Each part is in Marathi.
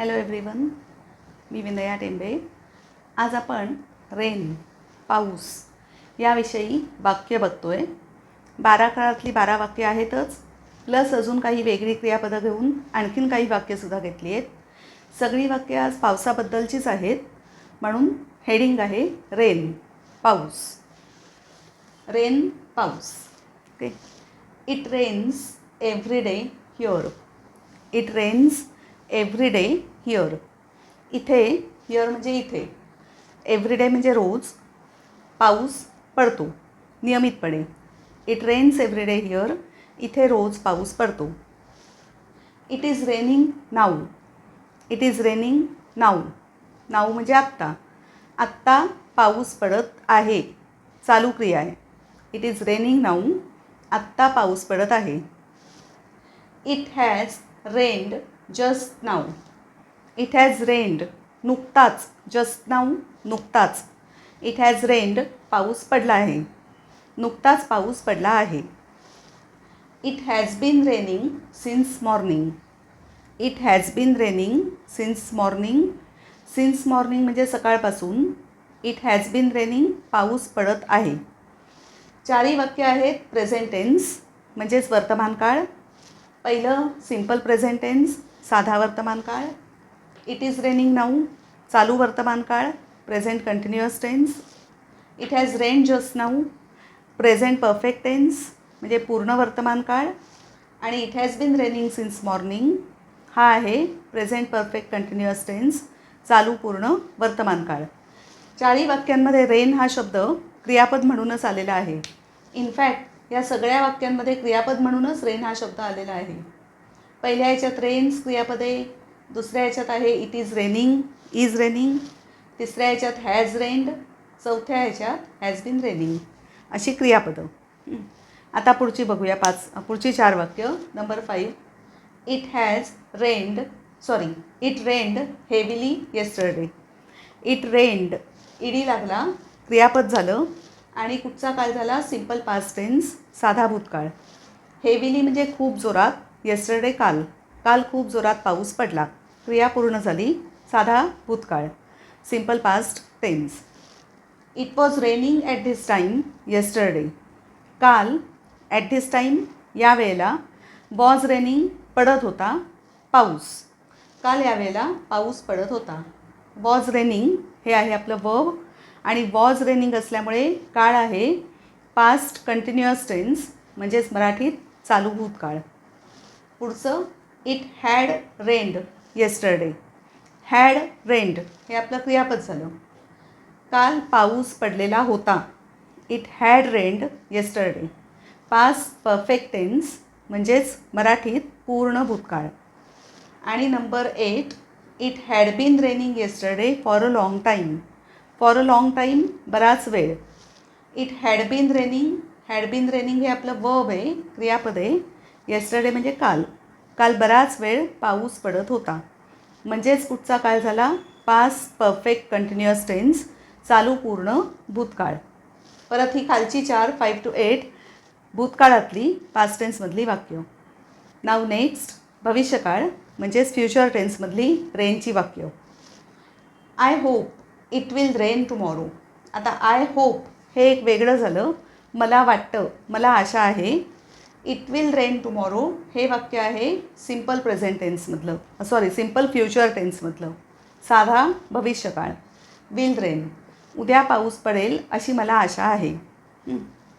हॅलो एव्हरीवन मी विनया टेंबे. आज आपण रेन पाऊस याविषयी वाक्य बघतो आहे बारा काळातली बारा वाक्य आहेतच प्लस अजून काही वेगळी क्रियापदं घेऊन आणखीन काही वाक्यसुद्धा घेतली आहेत. सगळी वाक्य आज पावसाबद्दलचीच आहेत म्हणून हेडिंग आहे रेन पाऊस. रेन पाऊस. Okay it rains every day here it rains every day here. इथे हिअर म्हणजे इथे. एव्हरीडे म्हणजे रोज पाऊस पडतो नियमितपणे. इट रेन्स एव्हरीडे हिअर इथे रोज पाऊस पडतो. It is raining now it is raining now now म्हणजे आत्ता. आत्ता पाऊस पडत आहे. चालू क्रिया आहे. इट इज रेनिंग नाऊ आत्ता पाऊस पडत आहे. It has rained just now it has rained नुकताच. जस्ट नाऊ नुकताच. इट हॅज रेंड पाऊस पडला आहे. नुकताच पाऊस पडला आहे. It has been raining since morning it has been raining since morning since morning म्हणजे सकाळपासून. इट हॅज बीन रेनिंग पाऊस पडत आहे. चारही वाक्य आहेत. प्रेझेंट टेन्स म्हणजेच वर्तमान काळ. पहिलं सिंपल प्रेझेंट टेन्स साधा वर्तमान काळ. इट इज रेनिंग नाऊ चालू वर्तमान काळ. Present continuous tense it has rain just now present perfect tense म्हणजे पूर्ण वर्तमान काळ. आणि it has been raining since morning हा आहे प्रेझेंट परफेक्ट कंटिन्युअस टेन्स चालू पूर्ण वर्तमान काळ. चारही वाक्यांमध्ये रेन हा शब्द क्रियापद म्हणूनच आलेला आहे. इनफॅक्ट या सगळ्या वाक्यांमध्ये क्रियापद म्हणूनच रेन हा शब्द आलेला आहे. पहिल्या याच्यात रेन्स क्रियापदे दुसऱ्या ह्याच्यात आहे it is raining is raining तिसऱ्या ह्याच्यात हॅज रेन्ड चौथ्या ह्याच्यात हॅज बीन रेनिंग अशी क्रियापदं. आता पुढची बघूया पाच पुढची चार वाक्य. Number five it has rained sorry it rained heavily yesterday it rained ed लागला क्रियापद झालं आणि कुठचा काळ झाला? सिंपल पास्ट टेन्स साधा भूतकाळ. हेविली म्हणजे खूप जोरात येस्टरडे काल. काल खूप जोरात पाऊस पडला. क्रिया पूर्ण झाली साधा भूतकाळ. Simple past tense it was raining at this time yesterday काल ॲट धिस टाईम या वेळेला वॉज रेनिंग पडत होता पाऊस. काल यावेळेला पाऊस पडत होता. वॉज रेनिंग हे आहे आपलं वर्ब आणि वॉज रेनिंग असल्यामुळे काळ आहे पास्ट कंटिन्युअस टेन्स म्हणजेच मराठीत चालू भूतकाळ. पुढचं it had rained yesterday had rained हे आपलं क्रियापद झालं. काल पाऊस पडलेला होता. It had rained yesterday past perfect tense म्हणजेच मराठीत पूर्ण भूतकाळ. आणि number eight it had been raining yesterday for a long time for a long time बराच वेळ. It had been raining had been raining हे आपलं वर्ब आहे क्रियापद आहे. येस्टरडे म्हणजे काल. काल बराच वेळ पाऊस पडत होता. म्हणजेच कुठचा काळ झाला पास परफेक्ट कंटिन्युअस टेन्स चालू पूर्ण भूतकाळ. परत ही खालची चार फाईव्ह टू एट भूतकाळातली पास्ट टेन्समधली वाक्य. नाव नेक्स्ट भविष्यकाळ म्हणजेच फ्युचर टेन्समधली रेनची वाक्य. I hope it will rain tomorrow आता आय होप हे एक वेगळं झालं. मला वाटतं मला आशा आहे इट विल रेन टुमॉरो हे वाक्य आहे सिंपल प्रेझेंट टेन्समधलं सॉरी सिंपल फ्युचर टेन्समधलं साधा भविष्यकाळ. विल रेन उद्या पाऊस पडेल अशी मला आशा आहे.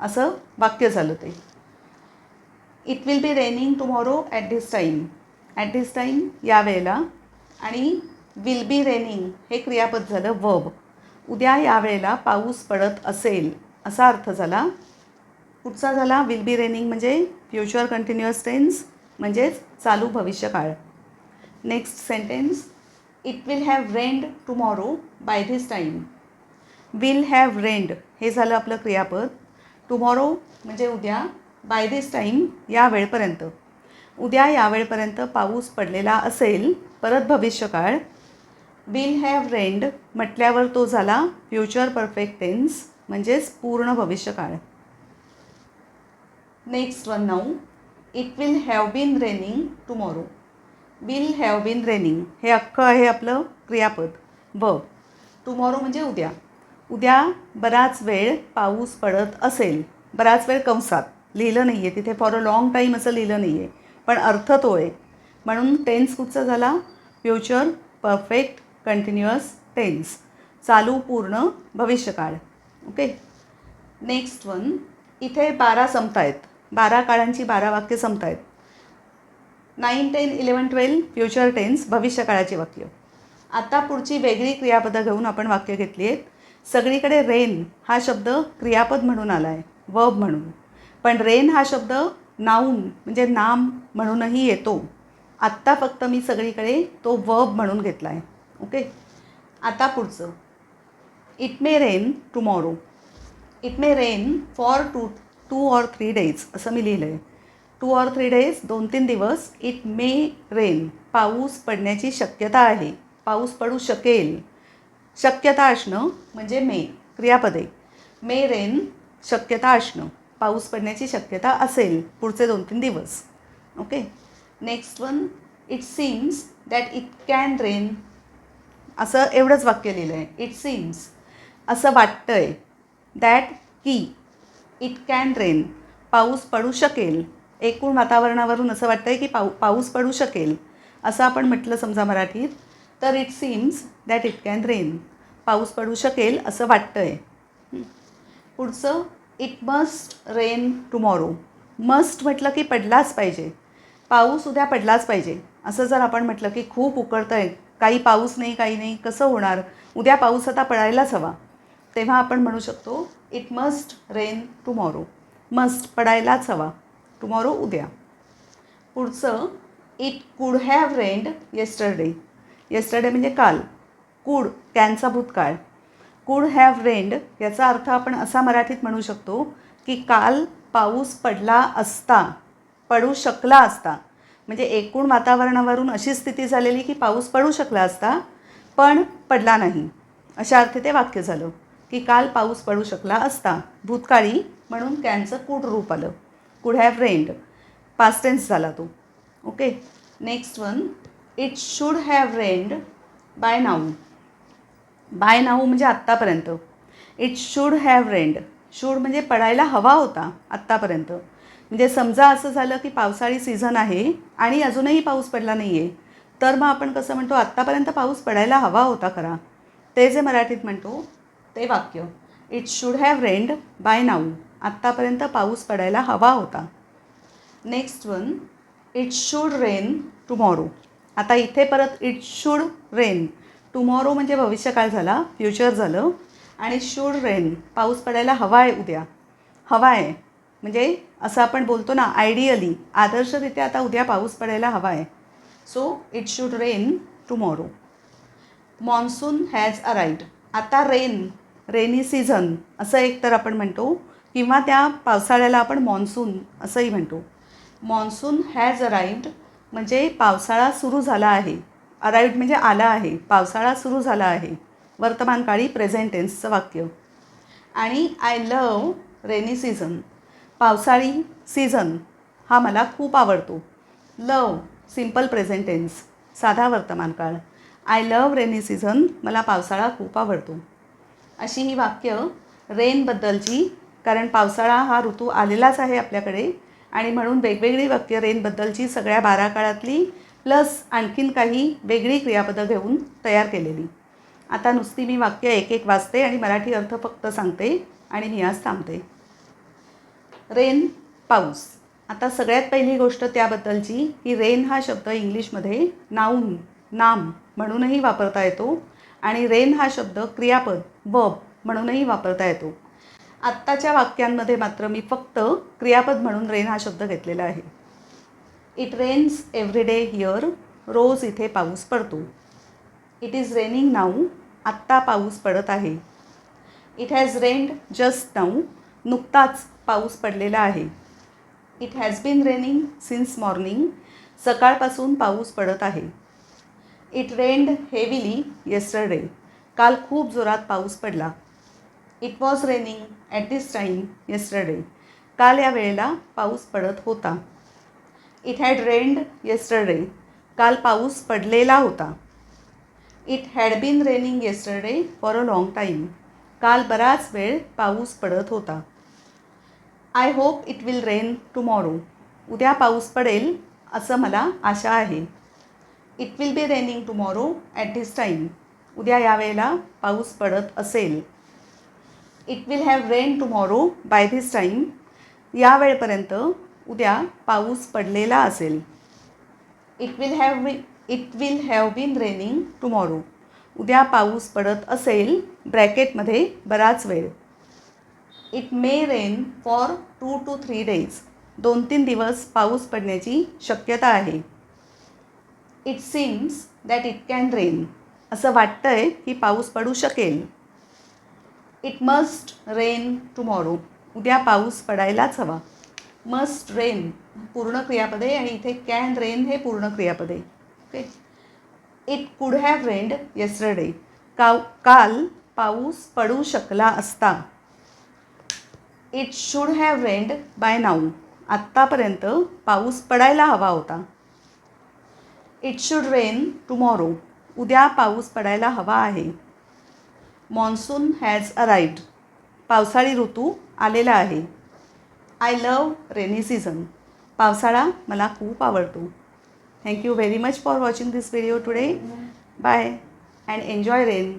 असं वाक्य झालं ते. It will be raining tomorrow at this time at this time या वेळेला. आणि विल बी रेनिंग हे क्रियापद झालं वब उद्या या वेळेला पाऊस पडत असेल असा अर्थ झाला पुढचा झाला? विल बी रेनिंग म्हणजे फ्युचर कंटिन्युअस टेन्स म्हणजेच चालू भविष्यकाळ. Next sentence it will have rained tomorrow by this time will have rained हे झालं आपलं क्रियापद. टुमॉरो म्हणजे उद्या बाय धिस टाईम या वेळपर्यंत. उद्या या वेळपर्यंत पाऊस पडलेला असेल परत भविष्यकाळ. विल हॅव रेंड म्हटल्यावर तो झाला फ्युचर परफेक्ट टेन्स म्हणजेच पूर्ण भविष्यकाळ. Next one now it will have been raining tomorrow will have been raining हे अख्खं आहे आपलं क्रियापद. व टुमॉरो म्हणजे उद्या. उद्या बराच वेळ पाऊस पडत असेल. बराच वेळ कंसात. लिहिलं नाही आहे तिथे फॉर अ लाँग टाईम असं लिहिलं नाही आहे पण अर्थ तो आहे. म्हणून टेन्स कुठचा झाला? फ्युचर परफेक्ट कंटिन्युअस टेन्स चालू पूर्ण भविष्यकाळ. ओके नेक्स्ट वन इथे बारा संपत आहेत बारा काळांची बारा वाक्य संपत आहेत nine ten eleven twelve future tense भविष्यकाळाची वाक्य. आता पुढची वेगळी क्रियापदं घेऊन आपण वाक्य घेतली आहेत. सगळीकडे रेन हा शब्द क्रियापद म्हणून आला आहे वर्ब म्हणून. पण रेन हा शब्द नाऊन म्हणजे नाम म्हणूनही येतो. आत्ता फक्त मी सगळीकडे तो वर्ब म्हणून घेतला आहे ओके? आता पुढचं. It may rain tomorrow it may rain for two two or three days असं मी लिहिलं आहे टू ऑर थ्री डेज दोन तीन दिवस इट मे रेन पाऊस पडण्याची शक्यता आहे. पाऊस पडू शकेल. शक्यता असणं म्हणजे मे क्रियापदे. मे रेन शक्यता असणं. पाऊस पडण्याची शक्यता असेल. पुढचे दोन तीन दिवस. Okay next one it seems that it can rain असं एवढंच वाक्य लिहिलं आहे इट सीम्स असं वाटतं आहे दॅट की इट कॅन रेन पाऊस पडू शकेल एकूण वातावरणावरून असं वाटतं आहे की पाऊ पाऊस पडू शकेल असं आपण म्हटलं समजा मराठीत तर it seems that it can rain पाऊस पडू शकेल असं वाटतं आहे पुढचं it must rain tomorrow must म्हटलं की पडलाच पाहिजे. पाऊस उद्या पडलाच पाहिजे. असं जर आपण म्हटलं की खूप उकळतं आहे काही पाऊस नाही काही नाही कसं होणार? उद्या पाऊस आता पडायलाच हवा. तेव्हा आपण म्हणू शकतो it must rain tomorrow must पडायलाच हवा. टुमॉरो उद्या. पुढचं it could have rained yesterday yesterday म्हणजे काल. कुड त्यांचा भूतकाळ. कुड हॅव रेंड याचा अर्थ आपण असा मराठीत म्हणू शकतो की काल पाऊस पडला असता पडू शकला असता. म्हणजे एकूण वातावरणावरून अशी स्थिती झालेली की पाऊस पडू शकला असता पण पडला नाही. अशा अर्थी ते वाक्य झालं. की काल पाऊस पडू शकला असता भूतकाळी म्हणून कॅनचं कूड रूप आलं. कुड हॅव रेंड पास्टेन्स झाला तो. Okay next one it should have rained by now by now म्हणजे आत्तापर्यंत. It should have rained should म्हणजे पडायला हवा होता आत्तापर्यंत. म्हणजे समजा असं झालं की पावसाळी सीझन आहे आणि अजूनही पाऊस पडला नाही आहे तर मग आपण कसं म्हणतो आत्तापर्यंत पाऊस पडायला हवा होता खरा. ते जे मराठीत म्हणतो ते वाक्य it should have rained by now आत्तापर्यंत पाऊस पडायला हवा होता. Next one it should rain tomorrow आता इथे परत इट शूड रेन टुमॉरो म्हणजे भविष्यकाळ झाला फ्युचर झालं आणि शूड रेन पाऊस पडायला हवा आहे उद्या. हवा आहे. म्हणजे असं आपण बोलतो ना आयडियली आदर्शरित्या आता उद्या पाऊस पडायला हवा आहे. So it should rain tomorrow monsoon has arrived आता रेन रेनी सीझन असं एक तर आपण म्हणतो किंवा त्या पावसाळ्याला आपण मॉन्सून असंही म्हणतो. मॉन्सून हॅज अराईव्ड म्हणजे पावसाळा सुरू झाला आहे. अराईव्ड म्हणजे आला आहे. पावसाळा सुरू झाला आहे. वर्तमानकाळी प्रेझेंटेन्सचं वाक्य. आणि आय लव रेनी सीझन पावसाळी सीझन हा मला खूप आवडतो. लव सिंपल प्रेझेंटेन्स साधा वर्तमानकाळ आय लव रेनी सीझन मला पावसाळा खूप आवडतो. अशी ही वाक्य रेनबद्दलची कारण पावसाळा हा ऋतू आलेलाच आहे आपल्याकडे. आणि म्हणून वेगवेगळी वाक्य रेनबद्दलची सगळ्या बारा काळातली प्लस आणखीन काही वेगळी क्रियापदं घेऊन तयार केलेली. आता नुसती मी वाक्य एक एक वाचते आणि मराठी अर्थ फक्त सांगते आणि मी आज थांबते. रेन पाऊस. आता सगळ्यात पहिली गोष्ट त्याबद्दलची की रेन हा शब्द इंग्लिशमध्ये नाऊन नाम म्हणूनही वापरता येतो. आणि रेन हा शब्द क्रियापद बब म्हणूनही वापरता येतो. आत्ताच्या वाक्यांमध्ये मात्र मी फक्त क्रियापद म्हणून रेन हा शब्द घेतलेला आहे. It rains every day here रोज इथे पाऊस पडतो. इट इज रेनिंग नाऊ आत्ता पाऊस पडत आहे. It has rained just now नुकताच पाऊस पडलेला आहे. It has been raining since morning सकाळपासून पाऊस पडत आहे. इट रेन्ड हेविली येस्टरडे काल खूप जोरात पाऊस पडला. It was raining at this time yesterday काल या वेळेला पाऊस पडत होता. इट हॅड रेन्ड येस्टरडे काल पाऊस पडलेला होता. It had been raining yesterday for a long time काल बराच वेळ पाऊस पडत होता. I hope it will rain tomorrow उद्या पाऊस पडेल असं मला आशा आहे. It will be raining tomorrow at this time उद्या यावेळेला पाऊस पडत असेल. It will have rain tomorrow by this time या वेळपर्यंत उद्या पाऊस पडलेला असेल. It will have it will have been raining tomorrow उद्या पाऊस पडत असेल ब्रॅकेटमध्ये बराच वेळ. It may rain for two two three days दोन तीन दिवस पाऊस पडण्याची शक्यता आहे. It seems that it can rain असं वाटतं आहे की पाऊस पडू शकेल. इट मस्ट रेन टुमॉरो उद्या पाऊस पडायलाच हवा. मस्ट रेन पूर्ण क्रियापदे आणि इथे कॅन रेन हे पूर्ण क्रियापदे. Okay it could have rained yesterday का काल पाऊस पडू शकला असता. It should have rained by now आत्तापर्यंत पाऊस पडायला हवा होता. इट शुड रेन टुमॉरो उद्या पाऊस पडायला हवा आहे. मॉन्सून हॅज अराईव्ड पावसाळी ऋतू आलेला आहे. आय लव रेनी सीझन पावसाळा मला खूप आवडतो. Thank you very much for watching this video today bye and enjoy rain